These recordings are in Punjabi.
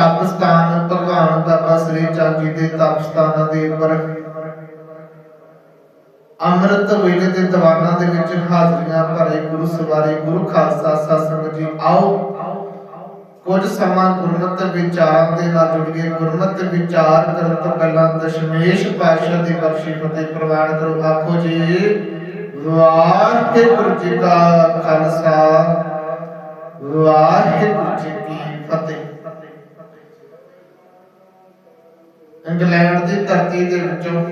ਤਪ ਭਗਵਾਨ ਬਾਬਾ ਸ੍ਰੀ ਚੰਦ ਜੀ ਦੇ ਤਪ ਦੇ ਉੱਪਰ ਅੰਮ੍ਰਿਤ ਵੇਲੇ ਦੇ ਦੀਵਾਨਾਂ ਦੇ ਵਿੱਚ ਹਾਜ਼ਰੀਆਂ ਭਰੇ ਗੁਰੂ ਸਵਾਰੇ ਗੁਰੂ ਖਾਲਸਾ ਸਾਧ ਜੀ, ਆਓ। ਕੁਝ ਸਮਾਂ ਗੁਰਮਤਿ ਵਿਚਾਰਾਂ ਦੇ ਨਾਲ ਜੁੜੀਏ। ਗੁਰਮਤਿ ਵਿਚਾਰ ਕਰਨ ਤੋਂ ਪਹਿਲਾਂ ਦਸ਼ਮੇਸ਼ ਪਾਤਸ਼ਾਹ ਦੀ ਬਖਸ਼ੀ ਫਤਿਹ ਪ੍ਰਵਾਨ ਕਰੋ। ਆਖੋ ਜੀ, ਵਾਹਿਗੁਰੂ ਜੀ ਕਾ ਖਾਲਸਾ, ਵਾਹਿਗੁਰੂ ਜੀ ਕੀ ਫਤਿਹ। ਇੰਗਲੈਂਡ ਦੀ ਧਰਤੀ ਦੇ ਵਿੱਚੋਂ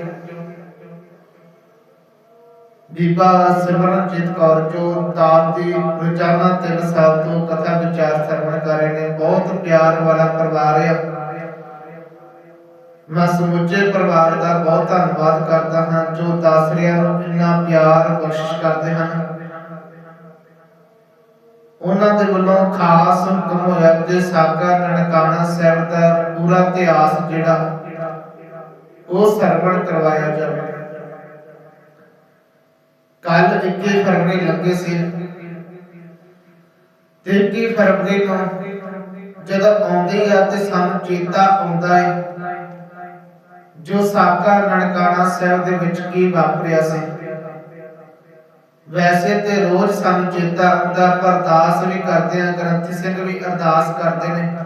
ਬੀਬਾ ਸਿਮਰਨਜੀਤ ਕੌਰ ਜੋ ਦਾਸ ਦੀ ਰੋਜ਼ਾਨਾ 3 ਸਾਲ ਤੋਂ ਕਥਾ ਵਿਚਾਰ ਸਰਵਣ ਕਰ ਰਹੇ ਨੇ, ਬਹੁਤ ਪਿਆਰ ਵਾਲਾ ਪਰਿਵਾਰ ਆ। ਮੈਂ ਸਮੁੱਚੇ ਪਰਿਵਾਰ ਦਾ ਬਹੁਤ ਧੰਨਵਾਦ ਕਰਦਾ ਹਾਂ, ਜੋ ਦਾਸਰਿਆਂ ਨੂੰ ਇੰਨਾ ਪਿਆਰ ਬਖਸ਼ਿਸ਼ ਕਰਦੇ ਹਨ। ਉਹਨਾਂ ਦੇ ਵੱਲੋਂ ਖਾਸ ਹੁਕਮ ਹੋਇਆ ਕਿ ਸਾਗਾ ਨਨਕਾਣਾ ਸਾਹਿਬ ਦਾ ਪੂਰਾ ਇਤਿਹਾਸ ਜਿਹੜਾ ਉਹ ਸਰਵਣ ਕਰਵਾਇਆ ਜਾਵੇ। ਕੱਲ 21 ਫਰਵਰੀ ਲੱਗੇ ਸੀ। ਤੇ 21 ਫਰਵਰੀ ਨੂੰ ਜਦੋਂ ਆਉਂਦੀ ਆ ਤੇ ਸਾਨੂੰ ਚੇਤਾ ਆਉਂਦਾ ਹੈ ਜੋ ਸਾਕਾ ਨਨਕਾਣਾ ਸਾਹਿਬ ਦੇ ਵਿੱਚ ਕੀ ਵਾਪਰਿਆ ਸੀ। ਵੈਸੇ ਤੇ ਰੋਜ਼ ਸਾਨੂੰ ਚੇਤਾ ਆਉਂਦਾ, ਪਰ ਅਰਦਾਸ ਵੀ ਕਰਦੇ ਆ, ਗ੍ਰੰਥੀ ਸਿੰਘ ਵੀ ਅਰਦਾਸ ਕਰਦੇ ਨੇ।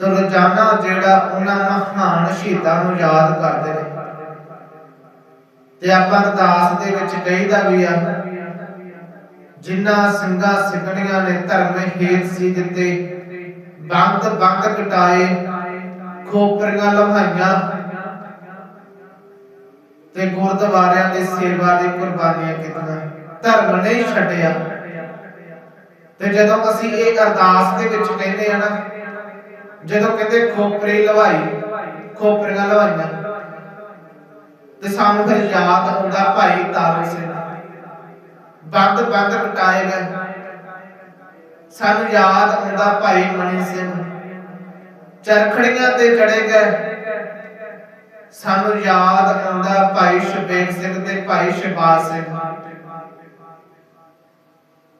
ਤੇ ਰੋਜ਼ਾਨਾ ਜਿਹੜਾ ਉਹਨਾਂ ਮਹਾਨ ਸ਼ਹੀਦਾਂ ਨੂੰ ਯਾਦ ਕਰਦੇ ਨੇ। ਤੇ ਆਪਾਂ ਅਰਦਾਸ ਦੇ ਵਿੱਚ ਕਹੀਦਾ ਵੀ ਆ ਜਿਨ੍ਹਾਂ ਸਿੰਘਾਂ ਸਿੰਘਣੀਆਂ ਨੇ, ਧਰਮ ਹੇਤ ਸੀ ਦਿੱਤੇ, ਬੰਦ ਬੰਦ ਕਟਾਏ, ਖੋਪਰੀਆਂ ਲਵਾਈਆਂ ਤੇ ਗੁਰਦੁਆਰਿਆਂ ਦੀ ਸੇਵਾ ਦੀ ਕੁਰਬਾਨੀਆਂ ਕੀਤੀਆਂ। ਧਰਮ ਨਹੀਂ ਛੱਡਿਆ। ਤੇ ਜਦੋਂ ਅਸੀਂ ਇਹ ਅਰਦਾਸ ਦੇ ਵਿੱਚ ਕਹਿੰਦੇ ਆ ਨਾ ਜਦੋਂ ਕਹਿੰਦੇ ਖੋਪਰੀ ਲਵਾਈ, ਖੋਪਰੀਆਂ ਲਵਾਈਆਂ, ਤੇ ਸਾਨੂੰ ਫਿਰ ਯਾਦ ਆਉਂਦਾ ਭਾਈ ਤਾਰੂ ਸਿੰਘ ਬੰਦ ਬੰਦ ਕਟਾਏ ਗਏ। ਸਾਨੂੰ ਯਾਦ ਆਉਂਦਾ ਭਾਈ ਮਣੀ ਸਿੰਘ। ਚਰਖੜੀਆਂ ਤੇ ਚੜੇ ਗਏ। ਸਾਨੂੰ ਯਾਦ ਆਉਂਦਾ ਭਾਈ ਸ਼ਬੇਗ ਸਿੰਘ ਤੇ ਭਾਈ ਸ਼ਬਾਜ਼ ਸਿੰਘ।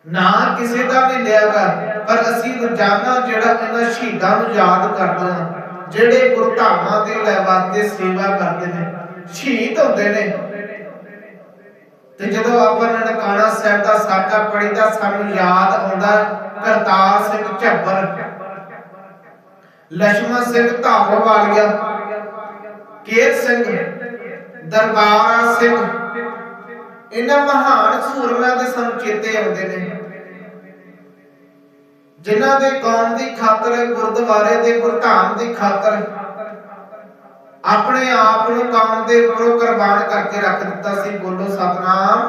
ਨਾ ਕਿਸੇ ਦਾ ਵੀ ਲਿਆ ਕਰ, ਪਰ ਅਸੀਂ ਰੋਜ਼ਾਨਾ ਜਿਹੜਾ ਇਹਨਾਂ ਸ਼ਹੀਦਾਂ ਨੂੰ ਯਾਦ ਕਰਦੇ ਹਾਂ, ਜਿਹੜੇ ਗੁਰਧਾਮਾਂ ਦੇ ਲੈਵਾਤੇ ਸੇਵਾ ਕਰਦੇ ਨੇ, ਸ਼ਹੀਦ ਹੁੰਦੇ ਨੇ। ਤੇ ਜਦੋਂ ਆਪਾਂ ਨਨਕਾਣਾ ਸਾਹਿਬ ਦਾ ਸਾਕਾ ਪੜੀਦਾ ਸਾਨੂੰ ਯਾਦ ਆਉਂਦਾ ਕਰਤਾਰ ਸਿੰਘ ਝੱਬਰ ਲక్ష్మణ ਸਿੰਘ ਧਾਰਵਾਲੀਆ ਕੇਰ ਸਿੰਘ, ਦਰਬਾਰਾ ਸਿੰਘ ਇਹਨਾਂ ਮਹਾਨ ਸੂਰਮਿਆਂ ਦੇ ਸਾਨੂੰ ਆਉਂਦੇ ਨੇ। ਜਿਨ੍ਹਾਂ ਦੇ ਕੌਮ ਦੀ ਖਾਤਰ, ਗੁਰਦੁਆਰੇ ਦੇ ਗੁਰਧਾਮ ਦੀ ਖਾਤਰ ਆਪਣੇ ਆਪ ਨੂੰ ਕੰਮ ਦੇ ਉੱਪਰੋਂ ਕੁਰਬਾਨ ਕਰਕੇ ਰੱਖ ਦਿੱਤਾ ਸੀ। ਬੋਲੋ ਸਤਨਾਮ।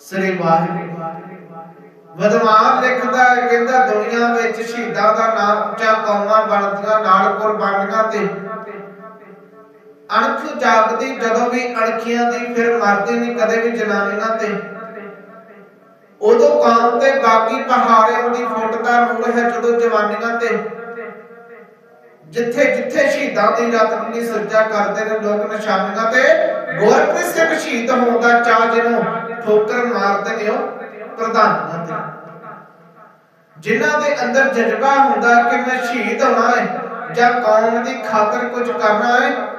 ਸ੍ਰੀ ਵਾਹਿਗੁਰੂ। ਵਦਮਾਨ ਲਿਖਦਾ ਹੈ, ਕਹਿੰਦਾ ਦੁਨੀਆ ਵਿੱਚ ਸ਼ਹੀਦਾਂ ਦਾ ਨਾਮ ਉੱਚਾ ਕੌਮਾਂ ਬਣਦੀਆਂ, ਨਾਲ ਕੁਰਬਾਨੀਆਂ ਤੇ ਅਣਖ ਜਾਗਦੀ ਜਦੋਂ ਵੀ ਅਣਖੀਆਂ ਦੀ ਫਿਰ ਮਰਦੀ ਨਹੀਂ, ਕਦੇ ਵੀ ਜਨਾਨੀਆਂ ਤੇ। ਉਦੋਂ ਕਾਮ ਤੇ ਬਾਕੀ ਪਹਾੜਿਆਂ ਦੀ ਫੁੱਟ ਦਾ ਨੂਰ ਹੈ ਜਦੋਂ ਜਵਾਨੀਆਂ ਤੇ। ਜਿੱਥੇ ਜਿੱਥੇ ਸ਼ਹੀਦਾਂ ਦੀ ਯਾਦ ਦੀ ਸੱਜਾ ਕਰਦੇ ਨੇ ਲੋਕ ਨਿਸ਼ਾਨੀਆਂ ਤੇ। ਗੁਰਪ੍ਰੀਤ ਸਿੰਘ ਸ਼ਹੀਦ ਹੋਣ ਦਾ ਚਾਹ ਜਿਹਨੂੰ ਠੋਕਰ ਮਾਰਦੇ ਨੇ ਉਹ ਪ੍ਰਧਾਨੀਆਂ ਤੇ। ਜਿਨ੍ਹਾਂ ਦੇ ਅੰਦਰ ਜਜ਼ਬਾ ਹੁੰਦਾ ਕਿ ਮੈਂ ਸ਼ਹੀਦ ਹੋਣਾ ਹੈ ਜਾਂ ਕੌਮ ਦੀ ਖਾਤਰ ਕੁਝ ਕਰਨਾ ਹੈ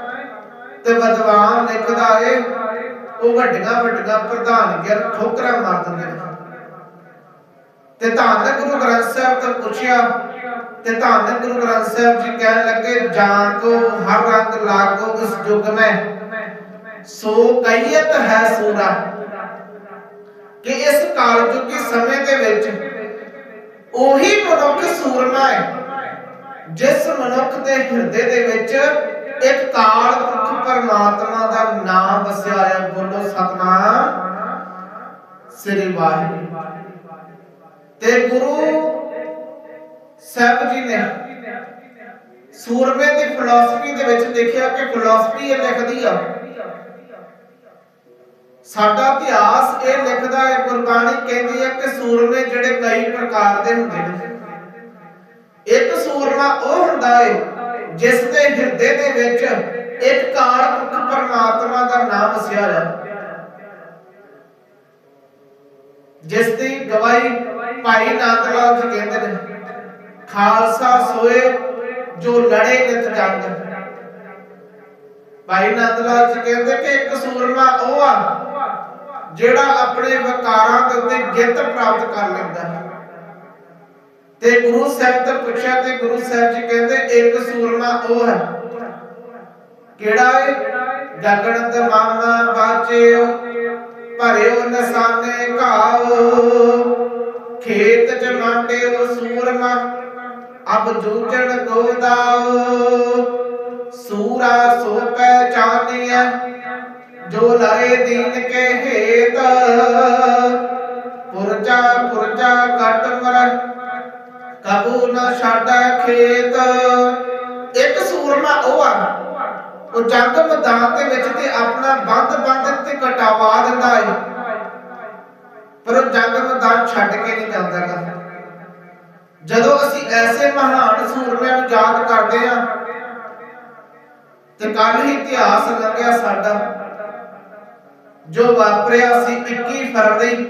ਤੇ ਵਿਦਵਾਨ ਲਿਖਦਾ ਏ ਉਹ ਵੱਡੀਆਂ ਵੱਡੀਆਂ ਪ੍ਰਧਾਨੀਆਂ ਠੋਕਰਾਂ ਮਾਰ ਦਿੰਦੇ ਨੇ। ਤੇ ਧੰਨ ਗੁਰੂ ਗ੍ਰੰਥ ਸਾਹਿਬ ਤੋਂ ਪੁੱਛਿਆ, ਤੇ ਧੰਨ ਗੁਰੂ ਗ੍ਰੰਥ ਸਾਹਿਬ ਜੀ ਕਹਿਣ ਲੱਗੇ ਜਾਨ ਕੋ ਹਰ ਰੰਗ ਲਾਗੋ ਇਸ ਯੁਗ ਮੈਂ। ਸੋ ਕਈਤ ਹੈ ਸੂਰਾ। ਕਿ ਇਸ ਕਾਲਜੁਗੀ ਸਮੇਂ ਦੇ ਵਿੱਚ ਉਹੀ ਮਨੁੱਖ ਸੂਰਮਾ ਹੈ, ਜਿਸ ਮਨੁੱਖ ਦੇ ਹਿਰਦੇ ਦੇ ਵਿੱਚ ਇੱਕ ਕਾਲ ਪਰਮਾਤਮਾ ਦਾ ਨਾਮ ਵਸਿਆ ਹੈ ਬੋਲੋ ਸਤਨਾਮ। ਸ੍ਰੀ ਵਾਹਿਗੁਰੂ। ਤੇ ਗੁਰੂ ਸਾਹਿਬ ਜੀ ਨੇ ਸੂਰਮੇ ਦੀ ਫਿਲਾਸਫੀ ਦੇ ਵਿੱਚ ਦੇਖਿਆ ਕਿ ਫਿਲਾਸਫੀ ਇਹ ਲਿਖਦੀ ਆ। ਸਾਡਾ ਇਤਿਹਾਸ ਇਹ ਲਿਖਦਾ ਹੈ, ਗੁਰਬਾਣੀ ਕਹਿੰਦੀ ਹੈ ਕਿ ਸੂਰਮੇ ਜਿਹੜੇ ਕਈ ਪ੍ਰਕਾਰ ਦੇ ਹੁੰਦੇ ਨੇ। ਇੱਕ ਸੂਰਮਾ ਉਹ ਹੁੰਦਾ ਹੈ ਜਿਸ ਦੇ ਹਿਰਦੇ ਦੇ ਵਿੱਚ ਇੱਕ ਕਾਲ ਪਰਮਾਤਮਾ ਦਾ ਨਾਮ ਵਸਿਆ ਹੈ। ਜਿਸ ਦੀ ਗਵਾਹੀ ਭਾਈ ਨੰਦ ਜੀ ਕਹਿੰਦੇ ਨੇ, ਖਾਲਸਾ ਸੋਏ ਜੋ ਲੜੇ ਨਿਤ ਜੰਗ। ਭਾਈ ਨੰਦ ਲਾਲ ਜੀ ਕਹਿੰਦੇ ਕਿ ਇੱਕ ਸੂਰਮਾ ਉਹ ਆ ਜਿਹੜਾ ਆਪਣੇ ਵਕਾਰਾਂ ਦੇ ਉੱਤੇ ਜਿੱਤ ਪ੍ਰਾਪਤ ਕਰ ਲੈਂਦਾ ਹੈ। ਤੇ ਗੁਰੂ ਸਾਹਿਬ ਤੋਂ ਪੁੱਛਿਆ ਤੇ ਗੁਰੂ ਸਾਹਿਬ ਜੀ ਕਹਿੰਦੇ, ਇੱਕ ਸੂਰਮਾ ਉਹ ਹੈ। ਕਿਹੜਾ ਹੈ ਗਗਨ ਮਾਮਾ ਬਾਚਿਓ, ਭਰਿਓ ਨਸਾਨੇ ਘਾਵ ਖੇਤ ਚ ਮਾਂਡਿਓ ਸੂਰਮਾ, ਅਬ ਜੂਝਣ ਗੋਦਾਓ। ਸੂਰਾ ਸੋ ਪਹਿਚਾਨਿਆ ਜੋ ਲਾਏ ਦੀਨ ਕੇ ਹੇਤ। ਪੁਰਜਾ ਪੁਰਜਾ ਕਟ ਮਰ ਕਬੂ ਨਾ ਛਾੜੈ ਖੇਤ। ਇੱਕ ਸੂਰਮਾ ਉਹ ਆ। ਉਹ ਜੰਗ ਮੈਦਾਨ ਦੇ ਵਿੱਚ ਤੇ ਆਪਣਾ ਬੰਦ ਬੰਦ ਤੇ ਕਟਾਵਾ ਦਿੰਦਾ ਹੈ ਪਰ ਉਹ ਜੰਗ ਮੈਦਾਨ ਛੱਡ ਕੇ ਨਹੀਂ ਜਾਂਦਾਗਾ ਜਦੋਂ ਅਸੀਂ ਐਸੇ ਮਹਾਨ ਸੂਰਮਿਆਂ ਨੂੰ ਯਾਦ ਕਰਦੇ ਆ, ਤੇ ਕੱਲ ਹੀ ਇਤਿਹਾਸ ਲੰਘਿਆ ਸਾਡਾ। ਜੋ ਵਾਪਰਿਆ ਸੀ 21 ਫਰਵਰੀ।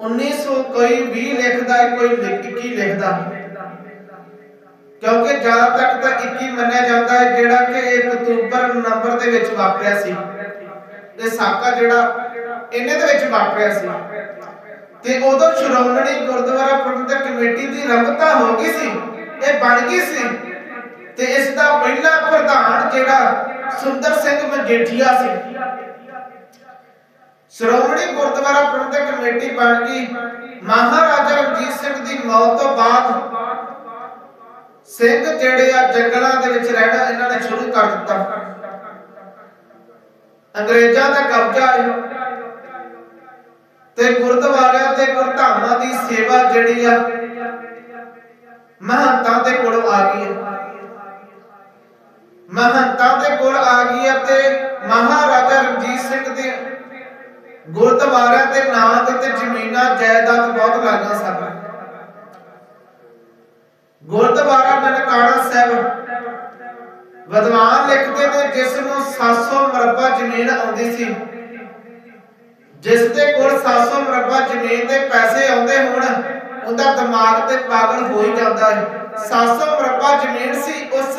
1900 ਕੋਈ 20 ਲਿਖਦਾ ਹੈ, ਕੋਈ 21 ਲਿਖਦਾ? ਕਿਉਂਕਿ ਜ਼ਿਆਦਾ ਤੱਕ ਤਾਂ 21 ਮੰਨਿਆ ਜਾਂਦਾ ਹੈ, ਜਿਹੜਾ ਕਿ 1 ਅਕਤੂਬਰ ਨੰਬਰ ਦੇ ਵਿੱਚ ਵਾਪਰਿਆ ਸੀ। ਇਹ ਸਾਕਾ ਜਿਹੜਾ ਇਹਨੇ ਦੇ ਵਿੱਚ ਵਾਪਰਿਆ ਸੀ। ਤੇ ਉਦੋਂ ਸ਼੍ਰੋਮਣੀ ਗੁਰਦੁਆਰਾ ਪ੍ਰਬੰਧਕ ਕਮੇਟੀ ਦੀ ਰੰਗਤਾ ਹੋ ਗਈ ਸੀ, ਇਹ ਬਣ ਗਈ ਸੀ। ਤੇ ਇਸ ਦਾ ਪਹਿਲਾ ਪ੍ਰਧਾਨ ਜਿਹੜਾ ਸੁੰਦਰ ਸਿੰਘ ਮਜੀਠੀਆ ਸੀ। ਸ਼੍ਰੋਮਣੀ ਗੁਰਦੁਆਰਾ ਪ੍ਰਬੰਧਕ ਕਮੇਟੀ ਬਣ ਗਈ। ਮਹਾਰਾਜਾ ਰਣਜੀਤ ਸਿੰਘ ਦੀ ਮੌਤ ਤੋਂ ਬਾਅਦ ਸਿੰਘ ਜਿਹੜੇ ਆ ਜੰਗਲਾਂ ਦੇ ਵਿੱਚ ਰਹਿਣਾ ਇਹਨਾਂ ਨੇ ਸ਼ੁਰੂ ਕਰ ਦਿੱਤਾ। ਅੰਗਰੇਜ਼ਾਂ ਦਾ ਕਬਜ਼ਾ ਹੈ ਤੇ ਗੁਰਦੁਆਰਿਆਂ ਤੇ ਗੁਰਧਾਮਾਂ ਦੀ ਸੇਵਾ ਜਿਹੜੀ ਆ ਮਹੰਤਾਂ ਦੇ ਕੋਲ ਆ ਗਈ ਹੈ। ਮਹੰਤਾਂ ਦੇ ਕੋਲ ਆ ਗਈ ਹੈ ਤੇ ਮਹਾਰਾਜਾ ਰਣਜੀਤ ਸਿੰਘ ਦੇ ਗੁਰਦੁਆਰਿਆਂ ਦੇ ਨਾਂ ਤੇ ਜ਼ਮੀਨਾਂ, ਜਾਇਦਾਦ ਬਹੁਤ ਲਾਗਾਂ ਸਨ। ਗੁਰਦੁਆਰਾ ਨਨਕਾਣਾ ਸਾਹਿਬ, ਵਿਦਵਾਨ ਲਿਖਦੇ ਨੇ ਜਿਸ ਨੂੰ 700 ਮਰਬਾ ਜ਼ਮੀਨ ਆਉਂਦੀ ਸੀ। ਜਿਸ ਦੇ ਕੋਲ 700 ਮਰਬਾ ਜ਼ਮੀਨ ਦੇ ਪੈਸੇ ਆਉਂਦੇ ਹੋਣ, ਉਹਦਾ ਦਿਮਾਗ ਤੇ ਪਾਗਲ ਹੋ ਹੀ ਜਾਂਦਾ ਹੈ। 700 ਮਰਬਾ ਜ਼ਮੀਨ ਸੀ ਉਸ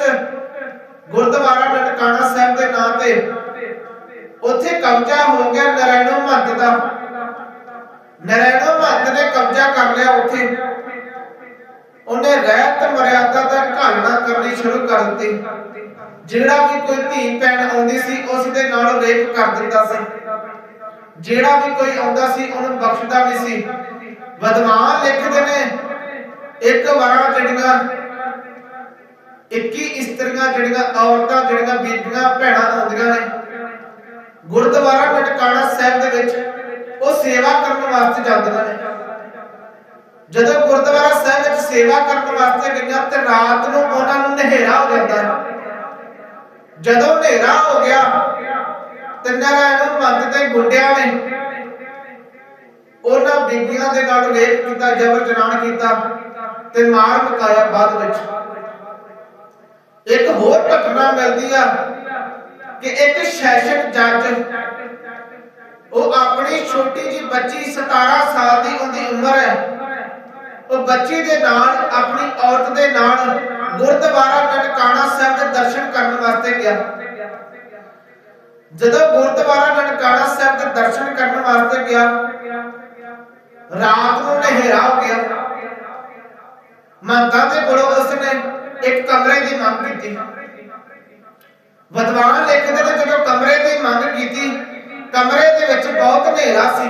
ਗੁਰਦੁਆਰਾ ਨਨਕਾਣਾ ਸਾਹਿਬ ਦੇ ਨਾਂ ਤੇ। ਉੱਥੇ ਕਬਜ਼ਾ ਹੋ ਗਿਆ ਨਰੈਣੋ ਮਹੰਤ ਦਾ। ਨਰੈਣੋ ਮਹੰਤ ਨੇ ਕਬਜ਼ਾ ਕਰ ਲਿਆ ਉੱਥੇ। ਉਹਨੇ ਰਹਿਤ ਮਰਿਆਦਾ ਦਾ ਘਾਲਣਾ ਕਰਨੀ ਸ਼ੁਰੂ ਕਰ ਦਿੱਤੀ। ਜਿਹੜਾ ਵੀ ਕੋਈ ਧੀ ਭੈਣ ਆਉਂਦੀ ਸੀ, ਉਸ ਦੇ ਨਾਲ ਰੇਪ ਕਰ ਦਿੰਦਾ ਸੀ। ਜਿਹੜਾ ਵੀ ਕੋਈ ਆਉਂਦਾ ਸੀ, ਉਹਨੂੰ ਬਖਸ਼ਦਾ ਨਹੀਂ ਸੀ। ਵਿਦਵਾਨ ਲਿਖਦੇ ਨੇ, ਇੱਕ ਵਾਰਾਂ ਜਿਹੜੀਆਂ 21 ਇਸਤਰੀਆਂ ਜਿਹੜੀਆਂ ਔਰਤਾਂ, ਜਿਹੜੀਆਂ ਬੀਬੀਆਂ, ਭੈਣਾਂ ਆਉਂਦੀਆਂ ਨੇ ਗੁਰਦੁਆਰਾ ਨਨਕਾਣਾ ਸਾਹਿਬ ਦੇ ਵਿੱਚ ਉਹ ਸੇਵਾ ਕਰਨ ਵਾਸਤੇ ਜਾਂਦੀਆਂ ਨੇ। ਜਦੋਂ ਗੁਰਦੁਆਰਾ ਸਾਹਿਬ ਵਿੱਚ ਸੇਵਾ ਕਰਨ ਵਾਸਤੇ ਗਈਆਂ ਤੇ ਰਾਤ ਨੂੰ ਉਹਨਾਂ ਨੂੰ ਹਨੇਰਾ ਹੋ ਜਾਂਦਾ। ਜਦੋਂ ਹਨੇਰਾ ਹੋ ਗਿਆ ਤੇ ਨਾਰਾਇਣ ਮੱਤ ਦੇ ਗੁੰਡਿਆਂ ਨੇ ਉਹਨਾਂ ਬੀਬੀਆਂ ਦੇ ਨਾਲ ਰੇਪ ਕੀਤਾ, ਜਬਰ ਜਨਾਨ ਕੀਤਾ ਤੇ ਮਾਰ ਮੁਕਾਇਆ ਬਾਅਦ ਵਿੱਚ। ਇੱਕ ਹੋਰ ਘਟਨਾ ਮਿਲਦੀ ਆ। ਕਿ ਇੱਕ ਸੈਸ਼ਨ ਜੱਜ ਉਹ ਆਪਣੀ ਛੋਟੀ ਜੀ ਬੱਚੀ 17 ਸਾਲ ਦੀ ਉਹਦੀ ਉਮਰ ਹੈ। ਉਹ ਬੱਚੀ ਦੇ ਨਾਲ, ਆਪਣੀ ਔਰਤ ਦੇ ਨਾਲ ਗੁਰਦੁਆਰਾ ਨਨਕਾਣਾ ਸਾਹਿਬ ਦੇ ਦਰਸ਼ਨ ਕਰਨ ਵਾਸਤੇ ਗਿਆ। ਜਦੋਂ ਗੁਰਦੁਆਰਾ ਨਨਕਾਣਾ ਸਾਹਿਬ ਦੇ ਦਰਸ਼ਨ ਕਰਨ ਵਾਸਤੇ ਗਿਆ, ਰਾਤ ਨੂੰ ਹਨੇਰਾ ਹੋ ਗਿਆ। ਮੰਗਾਂ ਦੇ ਕੋਲੋਂ ਉਸਨੇ ਇੱਕ ਕਮਰੇ ਦੀ ਮੰਗ ਕੀਤੀ। ਵਿਦਵਾਨ ਲਿਖਦੇ ਨੇ ਜਦੋਂ ਕਮਰੇ ਦੀ ਮੰਗ ਕੀਤੀ, ਕਮਰੇ ਦੇ ਵਿੱਚ ਬਹੁਤ ਹਨੇਰਾ ਸੀ।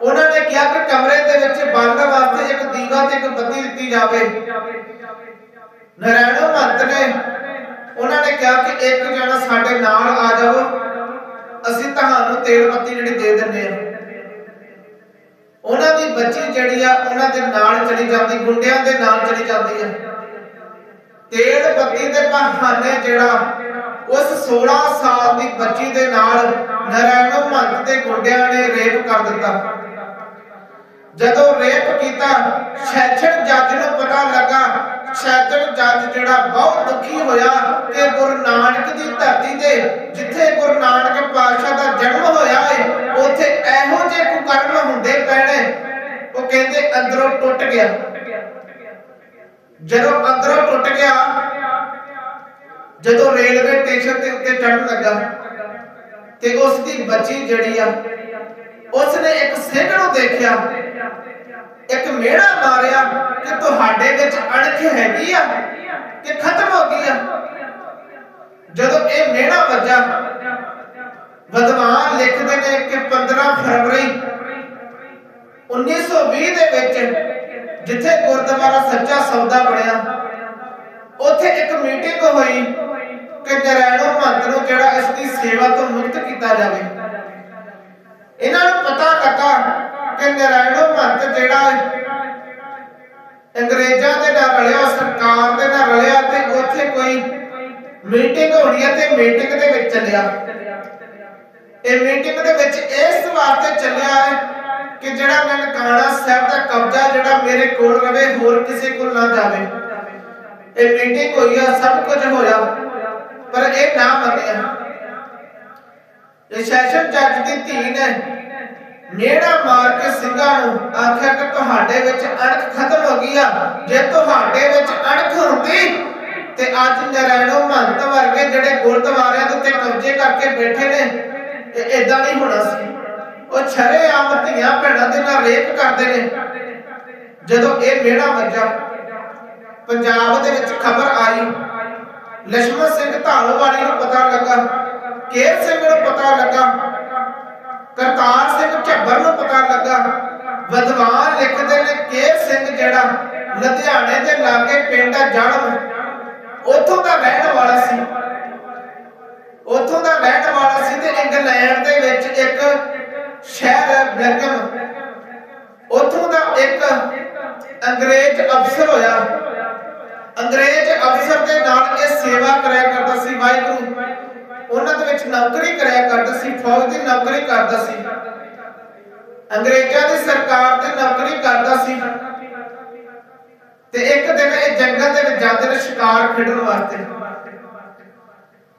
ਉਹਨਾਂ ਨੇ ਕਿਹਾ ਕਿ ਕਮਰੇ ਦੇ ਵਿੱਚ ਬਾਲਣ ਵਾਸਤੇ ਇੱਕ ਦੀਵਾ ਤੇ ਇੱਕ ਬੱਤੀ ਦਿੱਤੀ ਜਾਵੇ। ਨਰੈਣੋ ਮਹੰਤ ਨੇ ਉਹਨਾਂ ਨੇ ਕਿਹਾ ਕਿ ਇੱਕ ਜਣਾ ਸਾਡੇ ਨਾਲ ਆ ਜਾਓ। ਅਸੀਂ ਤੁਹਾਨੂੰ ਤੇਲ ਬੱਤੀ ਜਿਹੜੀ ਦੇ ਦਿੰਨੇ ਆ ਉਹਨਾਂ ਦੀ ਬੱਚੀ ਜਿਹੜੀ ਆ, ਉਹਨਾਂ ਦੇ ਨਾਲ ਚਲੀ ਜਾਂਦੀ, ਗੁੰਡਿਆਂ ਦੇ ਨਾਲ ਚਲੀ ਜਾਂਦੀ ਆ। ਤੇਲ ਬੱਤੀ ਦੇ ਬਹਾਨੇ ਜਿਹੜਾ ਉਸ 16 ਸਾਲ ਦੀ ਬੱਚੀ ਦੇ ਨਾਲ ਨਰੈਣੋ ਮਹੰਤ ਦੇ ਗੁੰਡਿਆਂ ਨੇ ਰੇਪ ਕਰ ਦਿੱਤਾ। ਜਦੋਂ ਰੇਪ ਕੀਤਾ ਸੈਸ਼ਨ ਜੱਜ ਨੂੰ ਪਤਾ ਲੱਗਾ ਸੈਸ਼ਨ ਜੱਜ ਜਿਹੜਾ ਬਹੁਤ ਦੁਖੀ ਹੋਇਆ ਕਿ ਗੁਰੂ ਨਾਨਕ ਦੀ ਧਰਤੀ ਤੇ ਜਿੱਥੇ ਗੁਰੂ ਨਾਨਕ ਪਾਤਸ਼ਾਹ ਦਾ ਜਨਮ ਹੋਇਆ ਹੈ ਉੱਥੇ ਇਹੋ ਜਿਹੇ ਕੁਕਰਮ ਹੁੰਦੇ ਪੈਣੇ। ਉਹ ਕਹਿੰਦੇ ਅੰਦਰੋਂ ਟੁੱਟ ਗਿਆ। ਜਦੋਂ ਅੰਦਰੋਂ ਟੁੱਟ ਗਿਆ, ਜਦੋਂ ਰੇਲਵੇ ਸਟੇਸ਼ਨ ਦੇ ਉੱਤੇ ਚੜਨ ਲੱਗਾ ਤੇ ਉਸ ਦੀ ਬੱਚੀ ਜਿਹੜੀ ਆ ਉਸ ਨੇ ਇੱਕ ਸਿੰਘ ਨੂੰ ਦੇਖਿਆ, ਇੱਕ ਮਿਹਣਾ ਮਾਰਿਆ ਕਿ ਤੁਹਾਡੇ ਵਿੱਚ ਅਣਖ ਹੈਗੀ ਆ ਕਿ ਖਤਮ ਹੋ ਗਈ ਆ। ਜਦੋਂ ਇਹ ਮਿਹਣਾ ਵੱਜਾ, ਵਿਦਵਾਨ ਲਿਖਦੇ ਨੇ ਕਿ 15 ਫਰਵਰੀ 1920 ਦੇ ਵਿੱਚ ਜਿੱਥੇ ਗੁਰਦੁਆਰਾ ਸੱਚਾ ਸੌਦਾ ਬਣਿਆ, ਉੱਥੇ ਇੱਕ ਮੀਟਿੰਗ ਹੋਈ ਕਿ ਨਰੈਣੋ ਮਹੰਤ ਨੂੰ ਜਿਹੜਾ ਇਸ ਦੀ ਸੇਵਾ ਤੋਂ ਮੁਕਤ ਕੀਤਾ ਜਾਵੇ। ਇਹਨਾਂ ਨੂੰ ਪਤਾ ਲੱਗਾ ਕਿ ਨਰੈਣੋ ਮਹੰਤ ਜਿਹੜਾ ਅੰਗਰੇਜ਼ਾਂ ਦੇ ਨਾਲ ਰਲਿਆ, ਸਰਕਾਰ ਦੇ ਨਾਲ ਰਲਿਆ ਤੇ ਉੱਥੇ ਕੋਈ ਮੀਟਿੰਗ ਹੋਣੀ ਹੈ ਤੇ ਮੀਟਿੰਗ ਦੇ ਵਿੱਚ ਚੱਲਿਆ। ਇਹ ਮੀਟਿੰਗ ਦੇ ਵਿੱਚ ਇਸ ਵਾਸਤੇ ਚੱਲਿਆ ਹੈ ਕਿ ਜਿਹੜਾ ਨਨਕਾਣਾ ਸਾਹਿਬ ਦਾ ਕਬਜ਼ਾ ਜਿਹੜਾ ਮੇਰੇ ਕੋਲ ਰਵੇ, ਹੋਰ ਕਿਸੇ ਕੋਲ ਨਾ ਜਾਵੇ। ਇਹ ਮੀਟਿੰਗ ਹੋਈ ਆ, ਸਭ ਕੁਝ ਹੋਇਆ। ਪਰ ਇਹ ਨਾ ਮੰਨਿਆ। ਇਹ ਸੈਸ਼ਨ ਜੱਜ ਦੀ ਧੀ ਨੇ ਮੇੜਾ ਮਾਰ ਕੇ ਸਿੰਘਾਂ ਨੂੰ ਆਖਿਆ ਕਿ ਤੁਹਾਡੇ ਵਿੱਚ ਅਣਖ ਖਤਮ ਹੋ ਗਈ ਆ। ਜੇ ਤੁਹਾਡੇ ਵਿੱਚ ਅਣਖ ਹੁੰਦੀ ਤੇ ਅੱਜ ਨਰੈਣੋ ਮਹੰਤ ਵਰਗੇ ਜਿਹੜੇ ਗੁਰਦੁਆਰਿਆਂ ਦੇ ਉੱਤੇ ਕਬਜ਼ੇ ਕਰਕੇ ਬੈਠੇ ਨੇ, ਇਹ ਇਦਾਂ ਨਹੀਂ ਹੋਣਾ ਸੀ। ਉਹ ਛਰੇ ਆਮ ਧੀਆਂ ਭੈਣਾਂ ਦੇ ਨਾਲ ਰੇਪ ਕਰਦੇ ਨੇ। ਜਦੋਂ ਇਹ ਮੇੜਾ ਵੱਜਾ, ਪੰਜਾਬ ਦੇ ਵਿੱਚ ਖਬਰ ਆਈ। ਲక్ష్ਮਣ ਸਿੰਘ ਧਾਲੋਵਾਲੀ ਨੂੰ ਪਤਾ ਲੱਗਾ, ਕੇਰ ਸਿੰਘ ਨੂੰ ਪਤਾ ਲੱਗਾ, ਕਰਤਾਰ ਸਿੰਘ ਝੱਬਰ ਨੂੰ ਪਤਾ ਲੱਗਾ। ਵਿਦਵਾਨ ਲਿਖਦੇ ਨੇ ਕੇਰ ਸਿੰਘ ਜਿਹੜਾ ਲੁਧਿਆਣੇ ਦੇ ਲਾਗੇ ਪਿੰਡ ਜਨਮ ਉੱਥੋਂ ਦਾ ਰਹਿਣ ਵਾਲਾ ਸੀ। ਉਥੋਂ ਦਾ ਰਹਿਣ ਸ਼ਹਿਰ ਹੈ ਬਲੈਕਮ ਉੱਥੋਂ ਦਾ ਇੱਕ ਅੰਗਰੇਜ਼ ਅਫਸਰ ਹੋਇਆ। ਅੰਗਰੇਜ਼ ਅਫਸਰ ਦੇ ਨਾਲ ਇਹ ਸੇਵਾ ਕਰਿਆ ਕਰਦਾ ਸੀ, ਵਾਹਿਗੁਰੂ। ਉਹਨਾਂ ਦੇ ਵਿੱਚ ਨੌਕਰੀ ਕਰਿਆ ਕਰਦਾ ਸੀ, ਫੌਜ ਦੀ ਨੌਕਰੀ ਕਰਦਾ ਸੀ। ਅੰਗਰੇਜ਼ਾਂ ਦੀ ਸਰਕਾਰ ਦੀ ਨੌਕਰੀ ਕਰਦਾ ਸੀ। ਤੇ ਇੱਕ ਦਿਨ ਇਹ ਜੰਗਲ ਦੇ ਵਿੱਚ ਜਾਂਦੇ ਨੇ ਸ਼ਿਕਾਰ ਖੇਡਣ ਵਾਸਤੇ।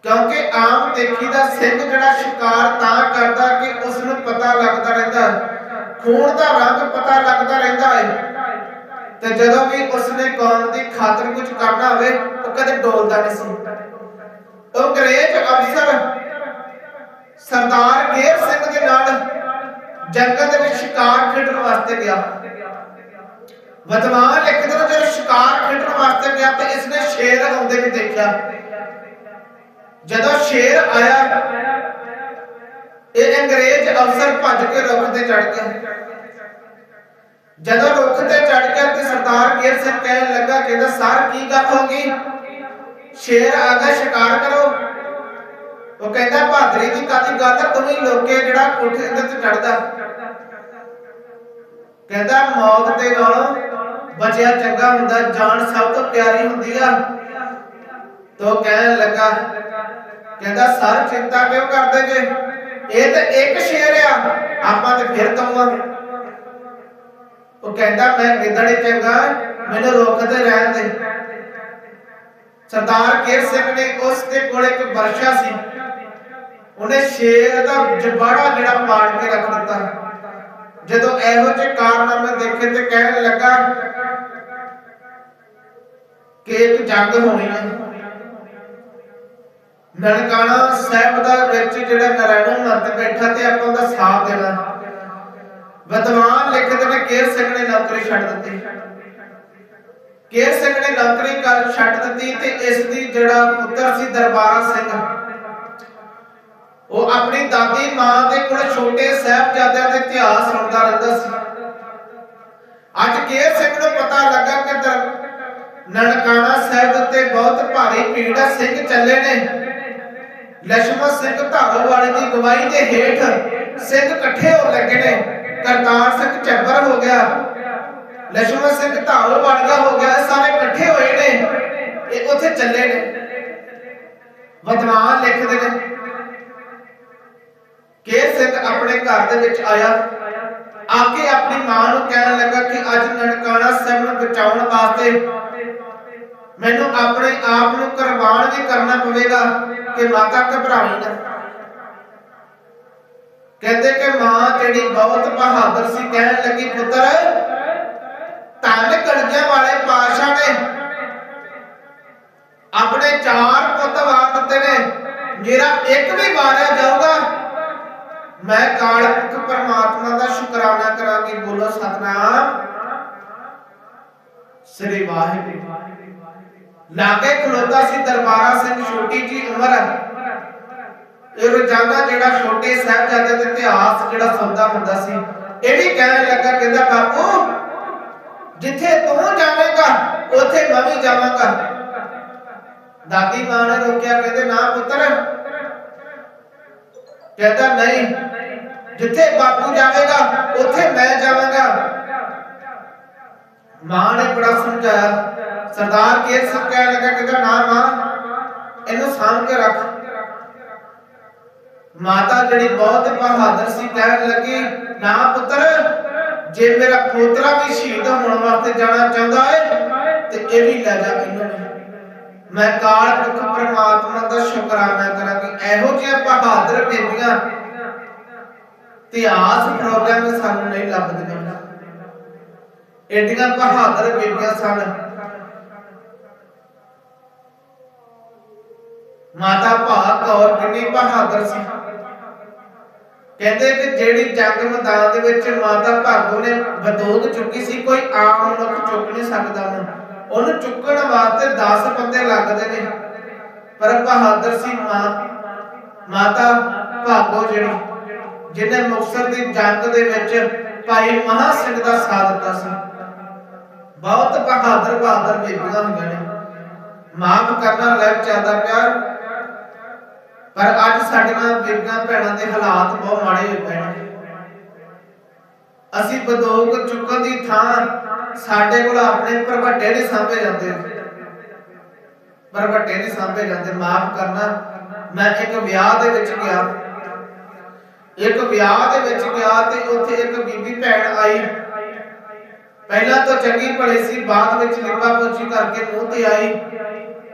ਕਿਉਂਕਿ ਆਮ ਦੇਖੀ ਦਾ ਸਿੰਘ ਜਿਹੜਾ ਸ਼ਿਕਾਰ ਤਾਂ ਕਰਦਾ ਕਿ ਉਸ ਨੂੰ ਪਤਾ ਲੱਗਦਾ ਰਹਿੰਦਾ ਖੂਨ ਦਾ ਰੰਗ ਪਤਾ ਲੱਗਦਾ ਰਹਿੰਦਾ ਹੈ। ਤੇ ਜਦੋਂ ਵੀ ਉਸਨੇ ਕੌਮ ਦੀ ਖਾਤਰ ਕੁਝ ਕਰਨਾ ਹੋਵੇ, ਉਹ ਕਦੇ ਡੋਲਦਾ ਨਹੀਂ ਸੀ। ਉਹ ਅੰਗਰੇਜ਼ ਅਫਸਰ ਸਰਦਾਰ ਗੇਰ ਸਿੰਘ ਦੇ ਨਾਲ ਜੰਗਲ ਦੇ ਵਿੱਚ ਸ਼ਿਕਾਰ ਖੇਡਣ ਵਾਸਤੇ ਗਿਆ। ਵਿਦਵਾਨ ਲਿਖਦੇ ਨੇ ਜਦੋਂ ਸ਼ਿਕਾਰ ਖੇਡਣ ਵਾਸਤੇ ਗਿਆ ਤਾਂ ਇਸਨੇ ਸ਼ੇਰ ਆਉਂਦੇ ਵੀ ਦੇਖਿਆ। ਜਦੋਂ ਸ਼ੇਰ ਆਇਆ, ਇਹ ਅੰਗਰੇਜ਼ ਅਫਸਰ ਭੱਜ ਕੇ ਰੁੱਖ ਤੇ ਚੜ ਗਿਆ ਜਦੋਂ ਰੁੱਖ ਤੇ ਚੜ ਗਿਆ ਤੇ ਸਰਦਾਰ ਕੇਰ ਸਿੰਘ ਕਹਿਣ ਲੱਗਾ ਕਹਿੰਦਾ ਸਰ ਕੀ ਗੱਲ ਹੋ ਗਈ? ਸ਼ੇਰ ਆ ਗਿਆ, ਸ਼ਿਕਾਰ ਕਰੋ। ਉਹ ਕਹਿੰਦਾ ਭਾਦਰੀ ਦੀ ਕਾਦੀ ਗੱਲ ਆ? ਤੂੰ ਹੀ ਲੋਕੇ ਜਿਹੜਾ ਕੋਠੇ ਤੇ ਚੜਦਾ ਕਹਿੰਦਾ, ਮੌਤ ਦੇ ਨਾਲੋਂ ਬਚਿਆ ਚੰਗਾ ਹੁੰਦਾ, ਜਾਨ ਸਭ ਤੋਂ ਪਿਆਰੀ ਹੁੰਦੀ ਆ। ਤੋ ਕਹਿਣ ਲੱਗਾ ਕਹਿੰਦਾ, ਸਰ, ਚਿੰਤਾ ਕਿਉਂ ਕਰਦੇ ਜੇ? ਇਹ ਤਾਂ ਇੱਕ ਸ਼ੇਰ ਆ, ਆਪਾਂ ਤੇ ਫਿਰ ਕਵਾਂਗੇ ਉਹ ਕਹਿੰਦਾ, ਮੈਂ ਗਿੱਦੜੇ ਚੰਗਾ, ਮੈਨੂੰ ਰੁੱਖ ਤੇ ਰਹਿਣ ਦੇ। ਸਰਦਾਰ ਕੇਰ ਸਿੰਘ ਨੇ ਉਸ ਦੇ ਕੋਲ ਇੱਕ ਬਰਸ਼ਾ ਸੀ। ਉਹਨੇ ਸ਼ੇਰ ਦਾ ਜਬਾੜਾ ਜਿਹੜਾ ਪਾੜ ਕੇ ਰੱਖ ਦਿੱਤਾ। ਜਦੋਂ ਇਹੋ ਜਿਹੇ ਕਾਰਨਾਮੇ ਦੇਖੇ ਤੇ ਕਹਿਣ ਲੱਗਾ ਕਿ ਇੱਕ ਜੰਗ ਹੋਣੀ ਹੈ ਨਨਕਾਣਾ ਸਾਹਿਬ ਦਾ ਵਿੱਚ ਜਿਹੜਾ ਨਰੈਣੋ ਮਹੰਤ ਬੈਠਾ ਤੇ ਆਪਾਂ ਉਹਦਾ ਸਾਥ ਦੇਣਾ। ਵਿਦਵਾਨ ਲਿਖਦੇ ਨੇ ਕੇਰ ਸਿੰਘ ਨੇ ਨੌਕਰੀ ਛੱਡ ਦਿੱਤੀ। ਕੇਰ ਸਿੰਘ ਨੇ ਨੌਕਰੀ ਕਰ ਛੱਡ ਦਿੱਤੀ ਤੇ ਇਸ ਦੀ ਜਿਹੜਾ ਪੁੱਤਰ ਸੀ ਦਰਬਾਰਾ ਸਿੰਘ, ਉਹ ਆਪਣੀ ਦਾਦੀ ਮਾਂ ਦੇ ਕੋਲ ਛੋਟੇ ਸਾਹਿਬਜ਼ਾਦਿਆਂ ਦੇ ਇਤਿਹਾਸ ਸੁਣਦਾ ਰਹਿੰਦਾ ਸੀ। ਅੱਜ ਕੇਰ ਸਿੰਘ ਨੂੰ ਪਤਾ ਲੱਗਾ ਕਿ ਨਨਕਾਣਾ ਸਾਹਿਬ ਉੱਤੇ ਬਹੁਤ ਭਾਰੀ ਭੀੜ ਆ, ਸਿੰਘ ਚੱਲੇ ਨੇ। ਲਛਮਣ ਸਿੰਘ ਧਾਰੋਵਾਲੇ ਦੀ ਗਵਾਹੀ ਦੇ ਹੇਠ ਸਿੰਘ ਇਕੱਠੇ ਹੋ ਲੱਗੇ ਨੇ। ਕਰਤਾਰ ਸਿੰਘ ਚੱਬਰ ਹੋ ਗਿਆ। ਲਛਮਣ ਸਿੰਘ ਧਾਰੋਵਾਲ ਦਾ ਹੋ ਗਿਆ। ਸਾਰੇ ਇਕੱਠੇ ਹੋਏ ਨੇ। ਇਹ ਉੱਥੇ ਚੱਲੇ ਨੇ। ਵਿਦਵਾਨ ਲਿਖਦੇ ਨੇ ਕੇ ਸਿੰਘ ਆਪਣੇ ਘਰ ਦੇ ਵਿੱਚ ਆਇਆ। ਆ ਕੇ ਆਪਣੀ ਮਾਂ ਨੂੰ ਕਹਿਣ ਲੱਗਾ ਕਿ ਅੱਜ ਨਨਕਾਣਾ ਸਾਹਿਬ ਨੂੰ ਬਚਾਉਣ ਵਾਸਤੇ ਮੈਨੂੰ ਆਪਣੇ ਆਪ ਨੂੰ ਕੁਰਬਾਨ ਵੀ ਕਰਨਾ ਪਵੇਗਾ ਕਿ ਮਾਤਾ ਘਬਰਾਈ ਨਾ। ਕਹਿੰਦੇ ਕਿ ਮਾਂ ਜਿਹੜੀ ਬਹੁਤ ਬਹਾਦਰ ਸੀ, ਕਹਿਣ ਲੱਗੀ, ਪੁੱਤਰ, ਧੰਨ ਕਲਗੀਆਂ ਵਾਲੇ ਪਾਸ਼ਾ ਨੇ। ਆਪਣੇ ਚਾਰ ਪੁੱਤ ਵਾਰ ਦਿੱਤੇ ਨੇ। ਮੇਰਾ ਇੱਕ ਵੀ ਵਾਰਿਆ ਜਾਊਗਾ। ਮੈਂ ਕਾਲ ਪਰਮਾਤਮਾ ਦਾ ਸ਼ੁਕਰਾਨਾ ਕਰਾਂਗੀ। ਬੋਲੋ, ਸਤਨਾਮ। ਸ੍ਰੀ ਵਾਹਿਗੁਰੂ। ਲਾਗੇ ਖਲੋਤਾ ਸੀ ਦਰਬਾਰਾ ਸਿੰਘ, ਛੋਟੀ ਜੀ ਉਮਰ। ਇਹ ਰੋਜ਼ਾਨਾ ਜਿਹੜਾ ਛੋਟੇ ਸਾਹਿਬਜ਼ਾਦੇ ਦੇ ਇਤਿਹਾਸ, ਜਿਹੜਾ ਸੁਣਦਾ ਹੁੰਦਾ ਸੀ, ਇਹ ਵੀ ਕਹਿਣ ਲੱਗਾ, ਕਹਿੰਦਾ, ਬਾਪੂ, ਜਿੱਥੇ ਤੂੰ ਜਾਵੇਂਗਾ, ਉੱਥੇ ਮੈਂ ਵੀ ਜਾਵਾਂਗਾ। ਦਾਦੀ ਮਾਂ ਨੇ ਰੋਕਿਆ, ਕਹਿੰਦੇ, ਨਾ ਪੁੱਤਰ। ਕਹਿੰਦਾ, ਨਹੀਂ, ਜਿੱਥੇ ਬਾਪੂ ਜਾਵੇਗਾ, ਉੱਥੇ ਮੈਂ ਜਾਵਾਂਗਾ। ਮਾਂ ਨੇ ਬੜਾ ਸਮਝਾਇਆ, ਸਰਦਾਰ ਕੇਰ ਸਿੰਘ ਕਹਿਣ ਲੱਗਾ ਕਹਿੰਦਾ ਨਾ ਮਾਂ, ਇਹਨੂੰ ਸਾਂਭ ਕੇ ਰੱਖ। ਮਾਤਾ ਜਿਹੜੀ ਬਹੁਤ ਬਹਾਦਰ ਸੀ, ਕਹਿਣ ਲੱਗੀ, ਨਾ ਪੁੱਤਰ, ਜੇ ਮੇਰਾ ਪੋਤਰਾ ਵੀ ਸ਼ਹੀਦ ਹੋਣ ਵਾਸਤੇ ਜਾਣਾ ਚਾਹੁੰਦਾ ਹੈ ਤੇ ਇਹ ਵੀ ਲੈ ਜਾ ਇਹਨਾਂ। ਨੂੰ ਮੈਂ ਕਾਲ ਪੁਰਖ ਦਾ ਸ਼ੁਕਰਾਨਾ ਕਰਾਂਗੀ ਇਹੋ ਜਿਹੀਆਂ ਬਹਾਦਰ ਬੇਬੀਆਂ ਇਤਿਹਾਸ ਪ੍ਰੋਗਰਾਮ ਸਾਨੂੰ ਨਹੀਂ ਲੱਭਦੀਆਂ ਏਡੀਆਂ ਬਹਾਦਰ ਬੇਬੀਆਂ ਸਨ। ਮਾਤਾ ਭਾਗ ਕੌਰ ਕਿੰਨੀ ਬਹਾਦਰ ਸੀ। ਕਹਿੰਦੇ ਕਿ ਜਿਹੜੀ ਜੰਗ ਮੈਦਾਨ ਦੇ ਵਿੱਚ ਮਾਤਾ ਭਾਗੋ ਨੇ ਬੰਦੂਕ ਚੁੱਕੀ ਸੀ, ਕੋਈ ਆਮ ਮਨੁੱਖ ਚੁੱਕ ਨਹੀਂ ਸਕਦਾ ਉਹਨੂੰ। ਉਹਨੂੰ ਚੁੱਕਣ ਵਾਸਤੇ 10 ਬੰਦੇ ਲੱਗਦੇ ਨੇ। ਪਰ ਬਹਾਦਰ ਸੀ ਮਾਂ, ਮਾਤਾ ਭਾਗੋ ਜਿਹੜੀ, ਜਿਹਨੇ ਮੁਕਤਸਰ ਦੀ ਜੰਗ ਦੇ ਵਿੱਚ ਭਾਈ ਮਹਾ ਸਿੰਘ ਦਾ ਸਾਥ ਦਿੱਤਾ ਸੀ। ਬਹੁਤ ਬਹਾਦਰ ਬਹਾਦਰ ਬੇਬੀਆਂ ਹੋਈਆਂ ਨੇ। ਮਾਫ ਕਰਨਾ ਲੱਗ ਚੱਲਦਾ ਪਿਆਰ ਪਰ ਅੱਜ ਸਾਡੀਆਂ ਬੀਬੀਆਂ ਭੈਣਾਂ ਦੇ ਹਾਲਾਤ ਬਹੁਤ ਮਾੜੇ ਹੋਏ ਪਏ ਨੇ। ਅਸੀਂ ਬੰਦੂਕ ਚੁੱਕਣ ਦੀ ਥਾਂ ਸਾਡੇ ਕੋਲ ਆਪਣੇ ਪਰਵੱਟੇ ਨਹੀਂ ਸਾਂਭੇ ਜਾਂਦੇ। ਪਰਵੱਟੇ ਨਹੀਂ ਸਾਂਭੇ ਜਾਂਦੇ। ਮਾਫ ਕਰਨਾ, ਮੈਂ ਇੱਕ ਵਿਆਹ ਦੇ ਵਿੱਚ ਗਿਆ। ਇੱਕ ਵਿਆਹ ਦੇ ਵਿੱਚ ਗਿਆ ਤੇ ਉੱਥੇ ਇੱਕ ਬੀਬੀ ਭੈਣ ਆਈ। ਪਹਿਲਾਂ ਤਾਂ ਚੰਗੀ ਭਲੀ ਸੀ, ਬਾਅਦ ਵਿੱਚ ਲਿਪਾ ਪੋਚੀ ਕਰਕੇ ਮੂੰਹ ਤੇ ਆਈ।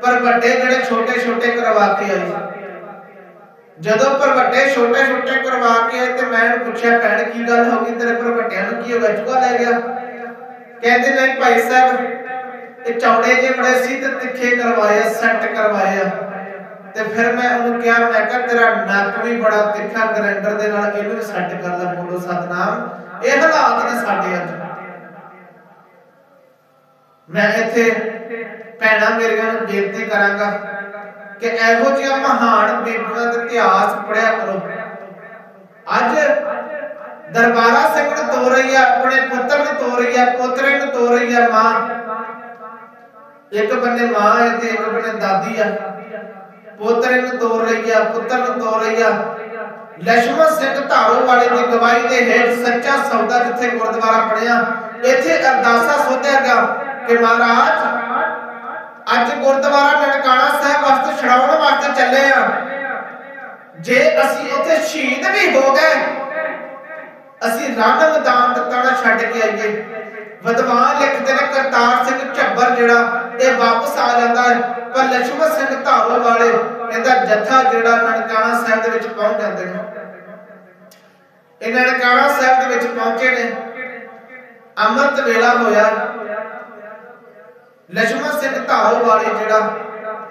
ਪਰ ਵੱਡੇ ਜਿਹੜੇ ਛੋਟੇ ਛੋਟੇ ਕਰਵਾ ਕੇ ਆਈ। ਜਦੋਂ ਪਰ ਵੱਡੇ ਛੋਟੇ ਛੋਟੇ ਕਰਵਾ ਕੇ ਤੇ ਮੈਂ ਉਹਨੂੰ ਪੁੱਛਿਆ, ਭੈਣ, ਕੀ ਗੱਲ ਹੋ ਗਈ? ਤੇਰੇ ਪਰ ਵੱਡਿਆਂ ਨੂੰ ਕੀ ਹੋ ਗਿਆ ਚੁਕਾ ਲੈ ਗਿਆ? ਕਹਿੰਦੇ, ਨਹੀਂ ਭਾਈ ਸਾਹਿਬ, ਇਹ ਚੌੜੇ ਜਿਹੇ ਬੜੇ ਸੀ ਤੇ ਤਿੱਖੇ ਕਰਵਾਏ, ਸੈੱਟ ਕਰਵਾਇਆ ਤੇ ਫਿਰ ਮੈਂ ਉਹਨੂੰ ਕਿਹਾ, ਮੈਂ ਕਿਹਾ, ਤੇਰਾ ਨੱਕ ਵੀ ਬੜਾ ਤਿੱਖਾ ਗ੍ਰੈਂਡਰ ਦੇ ਨਾਲ ਇਹਨੂੰ ਵੀ ਸੈੱਟ ਕਰ ਲੈ ਬੋਲੋ ਸਤਨਾਮ। ਇਹ ਹਾਲਾਤ ਨੇ ਸਾਡੇ ਅੱਜ। ਮੈਂ ਇੱਥੇ ਭੈਣਾ ਮੇਰੀਆਂ ਨੂੰ ਬੇਨਤੀ ਕਰਾਂਗਾ ਕਿ ਇਹੋ ਜਿਹਾ ਮਹਾਨ ਬੇਬੀਆਂ ਇਤਿਹਾਸ ਪੜਿਆ ਕਰੋ। ਅੱਜ ਦਰਬਾਰਾ ਸਿੰਘ ਨੂੰ ਤੋ ਰਹੀ ਆ, ਆਪਣੇ ਪੁੱਤਰ ਨੂੰ ਤੋ ਰਹੀ ਹੈ ਪੋਤਰੇ ਨੂੰ ਤੋ ਰਹੀ ਆ ਮਾਂ। ਇੱਕ ਬੰਨੇ ਮਾਂ ਹੈ ਤੇ ਇੱਕ ਬੰਨੇ ਦਾਦੀ ਹੈ ਪੋਤਰੇ ਨੂੰ ਤੋਰ ਰਹੀ ਹੈ ਪੁੱਤਰ ਨੂੰ ਤੋ ਰਹੀ ਆ। ਲక్ష్మణ ਸਿੰਘ ਧਾਰੋ ਵਾਲੇ ਦੀ ਗਵਾਹੀ ਦੇ ਹੇਠ ਸੱਚਾ ਸੌਦਾ ਜਿੱਥੇ ਗੁਰਦੁਆਰਾ ਪੜਿਆ ਇੱਥੇ ਅਰਦਾਸਾ ਸੋਧਿਆਗਾ ਕਿ ਮਹਾਰਾਜ, ਅੱਜ ਗੁਰਦੁਆਰਾ ਨਨਕਾਣਾ ਸਾਹਿਬ ਅਸਤ ਛਡਾਉਣ ਵਾਸਤੇ ਚੱਲੇ ਆ। ਜੇ ਅਸੀਂ ਉੱਥੇ ਸ਼ਹੀਦ ਵੀ ਹੋ ਗਏ, ਅਸੀਂ ਰਨ ਮੈਦਾਨ ਤਣਾ ਛੱਡ ਕੇ ਆਈਏ। ਵਿਦਵਾਨ ਲਿਖਦੇ ਨੇ ਕਰਤਾਰ ਸਿੰਘ ਝੱਬਰ ਜਿਹੜਾ, ਇਹ ਵਾਪਸ ਆ ਜਾਂਦਾ ਹੈ। ਪਰ ਲక్ష్ਮਣ ਸਿੰਘ ਧਾਰੋ ਵਾਲੇ, ਇਹਦਾ ਜੱਥਾ ਜਿਹੜਾ ਨਨਕਾਣਾ ਸਾਹਿਬ ਦੇ ਵਿੱਚ ਪਹੁੰਚ ਜਾਂਦੇ ਨੇ। ਇਹ ਨਨਕਾਣਾ ਸਾਹਿਬ ਦੇ ਵਿੱਚ ਪਹੁੰਚੇ ਨੇ। ਅੰਮ੍ਰਿਤ ਵੇਲਾ ਹੋਇਆ। ਲਛਮਣ ਸਿੰਘ ਧਾਓ ਵਾਲੇ ਜਿਹੜਾ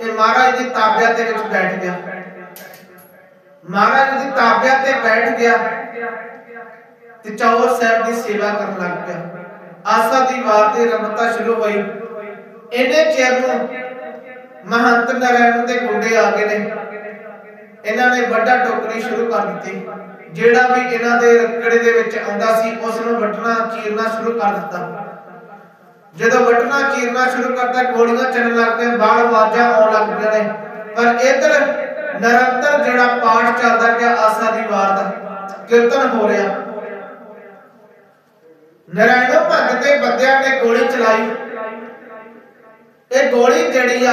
ਇਹ ਮਹਾਰਾਜ ਦੀ ਤਾਬਿਆ ਦੇ ਵਿੱਚ ਬੈਠ ਗਿਆ। ਮਹਾਰਾਜ ਦੀ ਤਾਬਿਆ ਤੇ ਬੈਠ ਗਿਆ ਤੇ ਚੌਰ ਸਾਹਿਬ ਦੀ ਸੇਵਾ ਕਰਨ ਲੱਗ ਪਿਆ। ਆਸਾ ਦੀ ਵਾਰ ਤੇ ਰਮਤਾ ਸ਼ੁਰੂ ਹੋਈ। ਇਹਨੇ ਚਿਰ ਨੂੰ ਮਹੰਤ ਨਰੈਣ ਦੇ ਗੁੰਡੇ ਆ ਗਏ ਨੇ। ਇਹਨਾਂ ਨੇ ਵੱਡਾ ਟੋਕਰੀ ਸ਼ੁਰੂ ਕਰ ਦਿੱਤੀ। ਜਿਹੜਾ ਵੀ ਇਹਨਾਂ ਦੇ ਰੱਕੜੇ ਦੇ ਵਿੱਚ ਆਉਂਦਾ ਸੀ, ਉਸ ਨੂੰ ਵੱਟਣਾ, ਚੀਰਨਾ ਸ਼ੁਰੂ ਕਰ ਦਿੱਤਾ। ਜਦੋਂ ਵਟਣਾ, ਚੀਰਨਾ ਸ਼ੁਰੂ ਕਰਦਾ ਗੋਲੀਆਂ ਚੱਲਣ ਲੱਗ ਪਈਆਂ ਬਾਣ ਵਾਜਾਂ ਆਉਣ ਲੱਗ ਪਈਆਂ ਨੇ। ਪਰ ਇਧਰ ਨਿਰੰਤਰ ਜਿਹੜਾ ਪਾਠ ਚੱਲਦਾ ਕਿ ਆਸਾ ਦੀ ਵਾਰ ਦਾ ਕੀਰਤਨ ਹੋ ਰਿਹਾ। ਨਰਾਇਣੋ ਭਗਤ ਦੇ ਬੰਦਿਆਂ ਨੇ ਗੋਲੀ ਚਲਾਈ। ਇਹ ਗੋਲੀ ਜਿਹੜੀ ਆ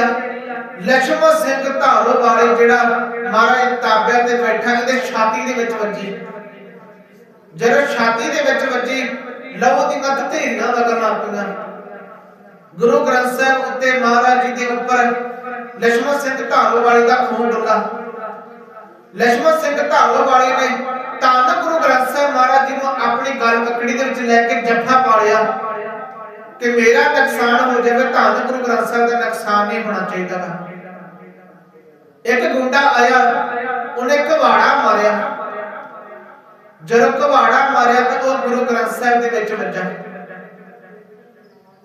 ਲక్ష్ਮਣ ਸਿੰਘ ਧਾਰੋ ਵਾਲੇ ਜਿਹੜਾ ਮਹਾਰਾਜ ਤਾਬਿਆਂ ਤੇ ਬੈਠਾ, ਇਹਦੇ ਛਾਤੀ ਦੇ ਵਿੱਚ ਵੱਜੀ। ਜਦੋਂ ਛਾਤੀ ਦੇ ਵਿੱਚ ਵੱਜੀ, ਲਹੂ ਦੀਆਂ ਧੀਰੀਆਂ ਵਗਣ ਲੱਗ ਪਈਆਂ। ਗੁਰੂ ਗ੍ਰੰਥ ਸਾਹਿਬ ਉੱਤੇ ਮਹਾਰਾਜ ਜੀ ਦੇ ਉੱਪਰ ਲక్ష్ਮਣ ਸਿੰਘ ਧਾਰੋ ਢਾਲੋਵਾਲੀ ਦਾ ਖੂਨ ਡੁੱਲਾ। ਲక్ష్ਮਣ ਸਿੰਘ ਢਾਲੋਵਾਲੀ ਨੇ ਤਾਂ ਗੁਰੂ ਗ੍ਰੰਥ ਸਾਹਿਬ ਮਹਾਰਾਜ ਜੀ ਨੂੰ ਆਪਣੀ ਗੱਲ ਕਕੜੀ ਦੇ ਵਿੱਚ ਲੈ ਕੇ ਜੱਫਾ ਪਾ ਲਿਆ ਕਿ ਮੇਰਾ ਨੁਕਸਾਨ ਹੋ ਜਾਵੇ ਤਾਂ ਗੁਰੂ ਗ੍ਰੰਥ ਸਾਹਿਬ ਦਾ ਨੁਕਸਾਨ ਨਹੀਂ ਹੋਣਾ ਚਾਹੀਦਾ ਇੱਕ ਗੁੰਡਾ ਆਇਆ, ਉਹਨੇ ਕਵਾੜਾ ਮਾਰਿਆ। ਜਦੋਂ ਕਵਾੜਾ ਮਾਰਿਆ ਤਾਂ ਉਹ ਗੁਰੂ ਗ੍ਰੰਥ ਸਾਹਿਬ ਦੇ ਵਿੱਚ ਵੱਜਿਆ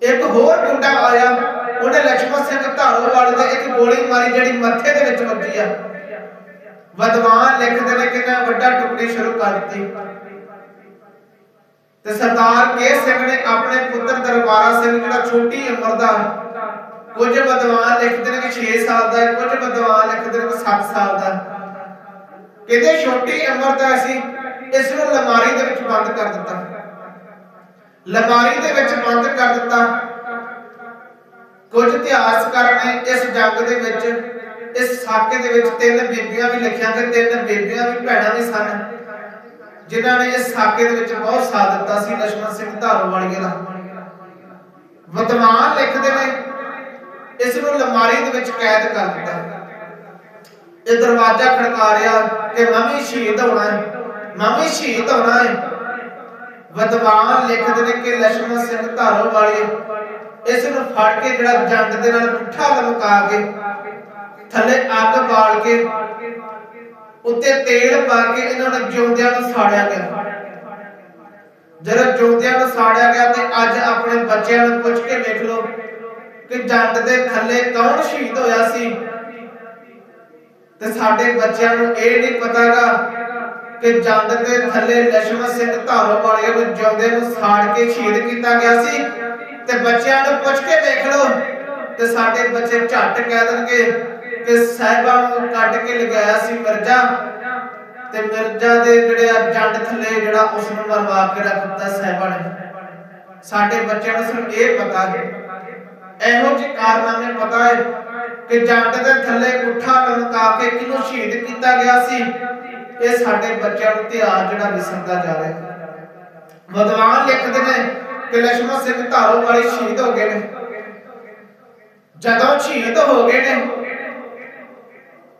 ਇੱਕ ਹੋਰ ਗੁੰਡਾ ਆਇਆ, ਉਹਨੇ ਲక్ష్ਮਣ ਸਿੰਘ ਧਾਰੋਵਾਲ ਦੇ ਇੱਕ ਗੋਲੀ ਮਾਰੀ ਜਿਹੜੀ ਮੱਥੇ ਦੇ ਵਿੱਚ ਵੱਜੀ ਆ। ਵਿਦਵਾਨ ਲਿਖਦੇ ਨੇ ਕਿ ਵੱਡਾ ਟੁਕੜੀ ਸ਼ੁਰੂ ਕਰ ਦਿੱਤੀ। ਤੇ ਸਰਦਾਰ ਕੇ ਸਿੰਘ ਨੇ ਆਪਣੇ ਪੁੱਤਰ ਦਰਬਾਰਾ ਸਿੰਘ ਜਿਹੜਾ ਛੋਟੀ ਉਮਰ ਦਾ, ਕੁਝ ਵਿਦਵਾਨ ਲਿਖਦੇ ਨੇ ਕਿ 6 ਸਾਲ ਦਾ ਹੈ, ਕੁਝ ਵਿਦਵਾਨ ਲਿਖਦੇ ਨੇ ਕਿ 7 ਸਾਲ ਦਾ ਕਹਿੰਦੇ ਛੋਟੀ ਉਮਰ ਦਾ ਸੀ ਇਸ ਨੂੰ ਲਮਾਰੀ ਦੇ ਵਿੱਚ ਬੰਦ ਕਰ ਦਿੱਤਾ। ਲਮਾਰੀ ਦੇ ਵਿੱਚ ਬੰਦ ਕਰ ਦਿੱਤਾ। ਕੁਝ ਇਤਿਹਾਸਕਾਰ ਨੇ ਇਸ ਜੰਗ ਦੇ ਵਿੱਚ, ਇਸ ਸਾਕੇ ਦੇ ਵਿੱਚ ਤਿੰਨ ਬੀਬੀਆਂ ਵੀ ਲਿਖਿਆ ਤੇ ਤਿੰਨ ਬੀਬੀਆਂ ਵੀ ਭੈਣਾਂ ਵੀ ਸਨ, ਜਿਨ੍ਹਾਂ ਨੇ ਇਸ ਸਾਕੇ ਦੇ ਵਿੱਚ ਬਹੁਤ ਸਾਥ ਦਿੱਤਾ ਸੀ ਲక్ష్మణ ਸਿੰਘ ਧਾਰੋਵਾਲੀਏ ਦਾ। ਵਤਮਾਨ ਲਿਖਦੇ ਨੇ, ਇਸ ਨੂੰ ਲਮਾਰੀ ਦੇ ਵਿੱਚ ਕੈਦ ਕਰ ਦਿੱਤਾ। ਇਹ ਦਰਵਾਜ਼ਾ ਖੜਕਾ ਰਿਹਾ ਕਿ ਮੈਂ ਸ਼ਹੀਦ ਹੋਣਾ ਹੈ ਮੈਂ ਸ਼ਹੀਦ ਹੋਣਾ ਹੈ। ਵਿਦਵਾਨ ਲਿਖਦੇ ਨੇ ਕਿ ਲక్ష్మణ ਸਿੰਘ ਧਾਰੋ ਵਾਲੇ ਇਸ ਨੂੰ ਫੜ ਕੇ ਜਿਹੜਾ ਜੰਡ ਦੇ ਨਾਲ ਪੁੱਠਾ ਲਮਕਾ ਕੇ, ਥੱਲੇ ਅੱਗ ਬਾਲ ਕੇ, ਉੱਤੇ ਤੇਲ ਪਾ ਕੇ ਇਹਨਾਂ ਨੂੰ ਜਿਉਂਦਿਆਂ ਨੂੰ ਸਾੜਿਆ ਗਿਆ। ਜਦੋਂ ਜਿਉਂਦਿਆਂ ਨੂੰ ਸਾੜਿਆ ਗਿਆ ਤੇ ਅੱਜ ਆਪਣੇ ਬੱਚਿਆਂ ਨੂੰ ਪੁੱਛ ਕੇ ਦੇਖ ਲਓ ਕਿ ਜੰਡ ਦੇ ਥੱਲੇ ਕੌਣ ਸ਼ਹੀਦ ਹੋਇਆ ਸੀ। ਤੇ ਸਾਡੇ ਬੱਚਿਆਂ ਨੂੰ ਇਹ ਨਹੀਂ ਪਤਾਗਾ ਕਿ ਜੰਦ ਦੇ ਥੱਲੇ ਲਛਮਣ ਸਿੰਘ ਧਾਰੋ ਵਾਲੇ ਨੂੰ ਜਿਉਂਦੇ ਨੂੰ ਸਾੜ ਕੇ ਛੇਦ ਕੀਤਾ ਗਿਆ ਸੀ। ਤੇ ਬੱਚਿਆਂ ਨੂੰ ਪੁੱਛ ਕੇ ਦੇਖ ਲਓ ਤੇ ਸਾਡੇ ਬੱਚੇ ਝੱਟ ਕਹਿ ਦੇਣਗੇ ਕਿ ਸਾਹਿਬਾਂ ਨੂੰ ਕੱਢ ਕੇ ਲਗਾਇਆ ਸੀ ਮਿਰਜ਼ਾ। ਤੇ ਮਿਰਜ਼ਾ ਦੇ ਜਿਹੜੇ ਆ ਜੰਡ ਥੱਲੇ ਜਿਹੜਾ ਉਸ ਨੂੰ ਮਰਵਾ ਕੇ ਰੱਖ ਦਿੱਤਾ ਸਾਹਿਬਾਂ ਨੇ। ਸਾਡੇ ਬੱਚਿਆਂ ਨੂੰ ਸਿਰਫ ਇਹ ਪਤਾ ਹੈ। ਇਹੋ ਜਿਹੇ ਕਾਰਨਾਮੇ ਪਤਾ ਹੈ ਕਿ ਜੰਡ ਦੇ ਥੱਲੇ ਗੁੱਠਾ ਲੰਕਾ ਕੇ ਕਿਹਨੂੰ ਸ਼ਹੀਦ ਕੀਤਾ ਗਿਆ ਸੀ? ਇਹ ਸਾਡੇ ਬੱਚਿਆਂ ਨੂੰ ਇਤਿਹਾਸ ਜਿਹੜਾ ਵਿਸਰਦਾ ਜਾ ਰਿਹਾ। ਵਿਦਵਾਨ ਲਿਖਦੇ ਨੇ ਕਿ ਲక్ష్మణ ਸਿੰਘ ਧਾਰੋ ਵਾਲੇ ਸ਼ਹੀਦ ਹੋ ਗਏ ਨੇ। ਜਦੋਂ ਸ਼ਹੀਦ ਹੋ ਗਏ ਨੇ,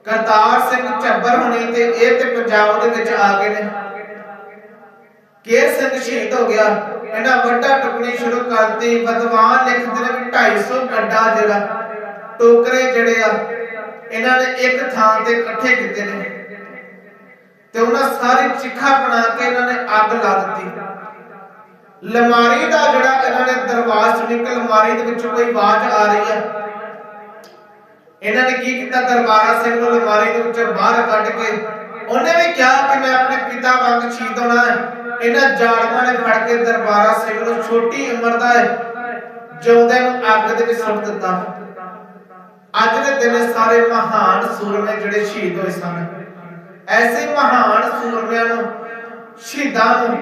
ਕਰਤਾਰ ਸਿੰਘ ਝੱਬਰ ਹੋਣੀ ਤੇ ਇਹ ਤੇ ਪੰਜਾਬ ਦੇ ਵਿੱਚ ਆ ਗਏ ਨੇ। ਕੇਰ ਸਿੰਘ ਸ਼ਹੀਦ ਹੋ ਗਿਆ। ਇਹਨਾਂ ਵੱਡਾ ਟੁਕੜੀ ਸ਼ੁਰੂ ਕਰਤੀ। ਵਿਦਵਾਨ ਲਿਖਦੇ ਨੇ 250 ਗੱਡਾ ਜਿਹੜਾ, ਟੋਕਰੇ ਜਿਹੜੇ ਆ, ਇਹਨਾਂ ਨੇ ਇੱਕ ਥਾਂ ਤੇ ਇਕੱਠੇ ਕੀਤੇ ਨੇ। ਤੇ ਉਹਨਾਂ ਸਾਰੀ ਚਿੱਖਾ ਬਣਾ ਕੇ ਇਹਨਾਂ ਨੇ ਅੱਗ ਲਾ ਦਿੱਤੀ। ਲਮਾਰੀ ਦਾ ਜਿਹੜਾ ਇਹਨਾਂ ਨੇ ਦਰਵਾਜ਼ਾ ਸੁਣੀ ਕਿ ਦੇ ਵਿੱਚ ਕੋਈ ਆਵਾਜ਼ ਆ ਰਹੀ ਹੈ। ਇਹਨਾਂ ਨੇ ਕੀ ਕੀਤਾ? ਦਰਬਾਰਾ ਸਿੰਘ ਨੂੰ ਲਮਾਰੀ ਦੇ ਵਿੱਚੋਂ ਬਾਹਰ ਕੱਢ ਕੇ ਉਹਨੇ ਵੀ ਕਿਹਾ ਕਿ ਮੈਂ ਆਪਣੇ ਪਿਤਾ ਵਾਂਗ ਸ਼ਹੀਦ ਹੋਣਾ ਹੈ। ਇਹਨਾਂ ਜਾਲਮਾਂ ਨੇ ਫੜ ਕੇ ਦਰਬਾਰਾ ਸਿੰਘ ਨੂੰ ਛੋਟੀ ਉਮਰ ਦਾ ਹੈ ਜਿਉਂਦੇ ਨੂੰ ਅੱਗ ਦੇ ਵਿੱਚ ਸੁੱਟ ਦਿੱਤਾ। ਅੱਜ ਦੇ ਦਿਨ ਸਾਰੇ ਮਹਾਨ ਸੂਰਮੇ ਜਿਹੜੇ ਸ਼ਹੀਦ ਹੋਏ ਸਨ। ਐਸੇ ਮਹਾਨ ਸੂਰਮਿਆਂ ਨੂੰ, ਸ਼ਹੀਦਾਂ ਨੂੰ,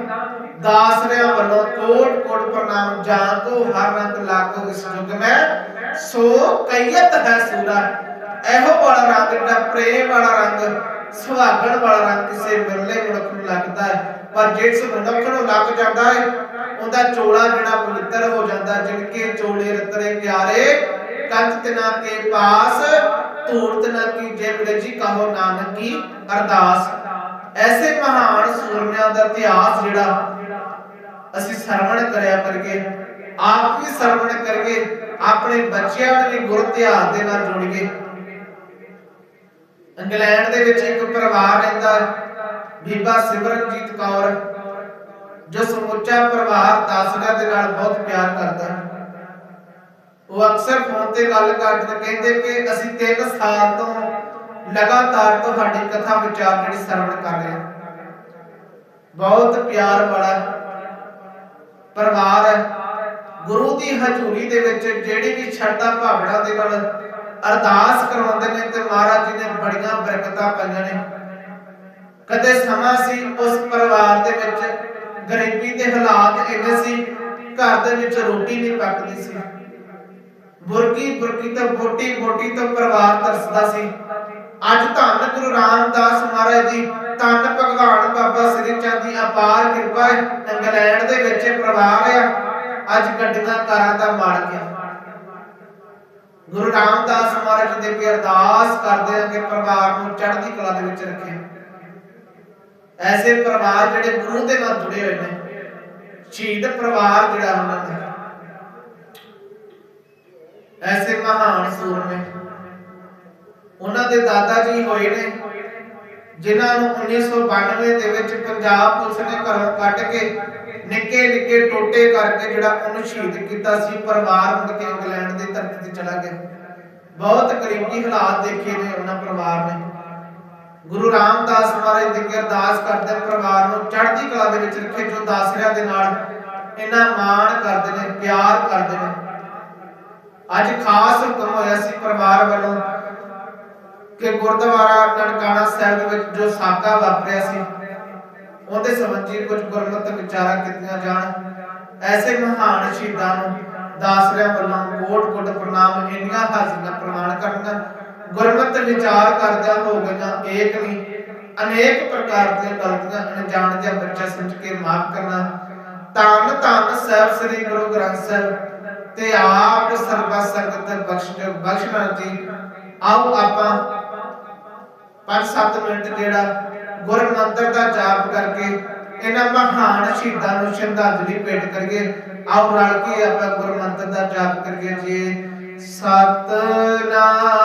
ਦਾਸਰਿਆਂ ਵੱਲੋਂ ਕੋਟ ਕੋਟ ਪ੍ਰਣਾਮ ਜਾਂ ਕੋ ਹਰ ਰੰਗ ਲਾਗੋ ਇਸ ਯੁੱਗ ਮੈਂ, ਸੋ ਕਈਤ ਹੈ ਸੂਰਾ ਇਹੋ ਵਾਲਾ ਰੰਗ ਜਿਹੜਾ ਪ੍ਰੇਮ ਵਾਲਾ ਰੰਗ, ਸੁਹਾਗਣ ਵਾਲਾ ਰੰਗ ਕਿਸੇ ਮਿਰਲੇ ਮਨੁੱਖ ਨੂੰ ਲੱਗਦਾ ਹੈ। ਪਰ ਜਿਸ ਮਨੁੱਖ ਨੂੰ ਲੱਗ ਜਾਂਦਾ ਹੈ, ਉਹਦਾ ਚੋਲਾ ਜਿਹੜਾ ਪਵਿੱਤਰ ਹੋ ਜਾਂਦਾ ਜਿਨਕੇ ਚੋਲੇ ਰਤਰੇ ਪਿਆਰੇ ਕੰਤ ਤਿਨਾ ਕੇ ਪਾਸ ਧੂੜ ਤਿਨਾ ਜੇ ਵਿਰਜੀ ਕਹੋ ਨਾਨਕ ਕੀ ਅਰਦਾਸ। ਐਸੇ ਮਹਾਨ ਸੂਰਮਿਆਂ ਦਾ ਇਤਿਹਾਸ ਜਿਹੜਾ ਅਸੀਂ ਸਰਵਣ ਕਰਿਆ ਕਰਕੇ, ਆਪ ਵੀ ਸਰਵਣ ਕਰਕੇ ਆਪਣੇ ਬੱਚਿਆਂ ਨੂੰ ਵੀ ਗੁਰ ਇਤਿਹਾਸ ਦੇ ਨਾਲ ਜੋੜੀਏ ਇੰਗਲੈਂਡ ਦੇ ਵਿੱਚ ਇੱਕ ਪਰਿਵਾਰ ਰਹਿੰਦਾ ਬੀਬਾ ਸਿਮਰਨਜੀਤ ਕੌਰ, ਜੋ ਸਮੁੱਚਾ ਪਰਿਵਾਰ ਦਾਸਨਾ ਦੇ ਨਾਲ ਬਹੁਤ ਪਿਆਰ ਕਰਦਾ। ਹੈ ਉਹ ਅਕਸਰ ਫੋਨ ਤੇ ਗੱਲ ਕਰਦੇ ਕਹਿੰਦੇ ਕਿ ਅਸੀਂ 3 ਸਾਲ ਤੋਂ ਲਗਾਤਾਰ ਤੁਹਾਡੀ ਕਥਾ ਵਿਚਾਰ ਜਿਹੜੀ ਸਰਵਣ ਕਰ ਰਹੇ ਹਾਂ। ਬਹੁਤ ਪਿਆਰ ਵਾਲਾ ਪਰਿਵਾਰ ਹੈ। ਗੁਰੂ ਦੀ ਹਜ਼ੂਰੀ ਦੇ ਵਿੱਚ ਜਿਹੜੀ ਵੀ ਸ਼ਰਧਾ ਭਾਵਨਾ ਦੇ ਨਾਲ ਅਰਦਾਸ ਕਰਾਉਂਦੇ ਨੇ ਤੇ ਮਹਾਰਾਜ ਜੀ ਨੇ ਬੜੀਆਂ ਬਰਕਤਾਂ ਪਾਈਆਂ ਨੇ। ਕਦੇ ਸਮਾਂ ਸੀ ਉਸ ਪਰਿਵਾਰ ਦੇ ਵਿੱਚ, ਗਰੀਬੀ ਦੇ ਹਾਲਾਤ ਇੰਨੇ ਸੀ, ਘਰ ਦੇ ਵਿੱਚ ਰੋਟੀ ਨਹੀਂ ਪੱਕਦੀ ਸੀ। ਬੁਰਕੀ ਬੁਰਕੀ ਤੋਂ ਬੋਟੀ ਬੋਟੀ ਤੋਂ ਪਰਿਵਾਰ ਤਰਸਦਾ ਸੀ। ਅੱਜ ਧੰਨ ਗੁਰੂ ਰਾਮਦਾਸ ਮਹਾਰਾਜ ਜੀ, ਧੰਨ ਭਗਵਾਨ ਬਾਬਾ ਸ੍ਰੀ ਚੰਦ ਦੀ ਅਪਾਰ ਕਿਰਪਾ ਹੈ, ਇੰਗਲੈਂਡ ਦੇ ਵਿੱਚ ਪਰਿਵਾਰ ਆ। ਅੱਜ ਗੱਡੀਆਂ, ਕਾਰਾਂ ਦਾ ਮਾਲਕ ਹੈ ਗੁਰੂ ਰਾਮਦਾਸ ਮਹਾਰਾਜ ਦੇ ਅੱਗੇ ਅਰਦਾਸ ਕਰਦੇ ਆ ਕਿ ਪਰਿਵਾਰ ਨੂੰ ਚੜ੍ਹਦੀ ਕਲਾ ਦੇ ਵਿੱਚ ਰੱਖੇ। ਐਸੇ ਪਰਿਵਾਰ ਜਿਹੜੇ ਗੁਰੂ ਦੇ ਨਾਲ ਜੁੜੇ ਹੋਏ ਨੇ, ਸ਼ਹੀਦ ਪਰਿਵਾਰ ਜਿਹੜਾ ਉਹਨਾਂ ਦਾ। ਐਸੇ ਮਹਾਨ ਸੂਰਮੇ। ਉਹਨਾਂ ਦੇ ਦਾਦਾ ਜੀ ਹੋਏ ਨੇ, ਜਿਨ੍ਹਾਂ ਨੂੰ 1992 ਦੇ ਵਿੱਚ ਪੰਜਾਬ ਪੁਲਿਸ ਨੇ ਘਰੋਂ ਕੱਢ ਕੇ ਨਿੱਕੇ ਨਿੱਕੇ ਟੋਟੇ ਕਰਕੇ ਜਿਹੜਾ ਉਹਨੂੰ ਸ਼ਹੀਦ ਕੀਤਾ ਸੀ, ਪਰਿਵਾਰ ਮੁੜ ਕੇ ਇੰਗਲੈਂਡ ਦੀ ਧਰਤੀ ਤੇ ਚਲਾ ਗਿਆ। ਬਹੁਤ ਕਰੀਬੀ ਹਾਲਾਤ ਦੇਖੇ ਨੇ ਉਹਨਾਂ ਪਰਿਵਾਰ ਨੇ। ਗੁਰੂ ਰਾਮਦਾਸ ਮਹਾਰਾਜ ਦੀ ਅਰਦਾਸ ਕਰਦੇ ਪਰਿਵਾਰ ਨੂੰ ਚੜ੍ਹਦੀ ਕਲਾ ਦੇ ਵਿੱਚ ਰੱਖੇ, ਜੋ ਦਾਸਰਿਆਂ ਦੇ ਨਾਲ ਇਹਨਾਂ ਮਾਣ ਕਰਦੇ ਨੇ, ਪਿਆਰ ਕਰਦੇ ਨੇ। ਅੱਜ ਖਾਸ ਹੁਕਮ ਹੋਇਆ ਸੀ ਪਰਿਵਾਰ ਵੱਲੋਂ ਕਿ ਗੁਰਦੁਆਰਾ ਨਨਕਾਣਾ ਸਾਹਿਬ ਦੇ ਵਿੱਚ ਜੋ ਸਾਕਾ ਵਾਪਰਿਆ ਸੀ, ਉਹਦੇ ਸੰਬੰਧੀ ਕੁਝ ਗੁਰਮਤਿ ਵਿਚਾਰਾਂ ਕੀਤੀਆਂ ਜਾਣ। ਐਸੇ ਮਹਾਨ ਸ਼ਹੀਦਾਂ ਨੂੰ ਦਾਸਰਿਆਂ ਵੱਲੋਂ ਕੋਟ ਕੋਟ ਪ੍ਰਣਾਮ ਇੰਨੀਆਂ ਹਾਜ਼ਰੀਆਂ ਪ੍ਰਵਾਨ ਕਰਨਾ ਗੁਰਮਤਿ ਵਿਚਾਰ ਕਰਦਿਆਂ ਹੋ ਗਈਆਂ ਏਕ ਨਹੀਂ ਅਨੇਕ ਪ੍ਰਕਾਰ ਦੀਆਂ ਗਲਤੀਆਂ ਅਣਜਾਣ ਜਾਂ ਬੱਚਾ ਸਮਝ ਕੇ ਮਾਫ ਕਰਨਾ। ਧੰਨ ਧੰਨ ਸਾਹਿਬ ਸ੍ਰੀ ਗੁਰੂ ਗ੍ਰੰਥ ਸਾਹਿਬ ਤੇ ਆਪ ਸਰਬਾ ਸੰਗਤ ਬਖਸ਼ ਬਖਸ਼ਣਾ ਜੀ ਆਓ ਆਪਾਂ 5-7 ਮਿੰਟ ਜਿਹੜਾ ਗੁਰ ਮੰਤਰ ਦਾ ਜਾਪ ਕਰਕੇ ਇਹਨਾਂ ਮਹਾਨ ਸ਼ਹੀਦਾਂ ਨੂੰ ਸ਼ਰਧਾਂਜਲੀ ਭੇਟ ਕਰੀਏ। ਆਓ ਰਲ ਕੇ ਆਪਾਂ ਗੁਰ ਮੰਤਰ ਦਾ ਜਾਪ ਕਰੀਏ ਜੀ। ਸਤਨਾਮ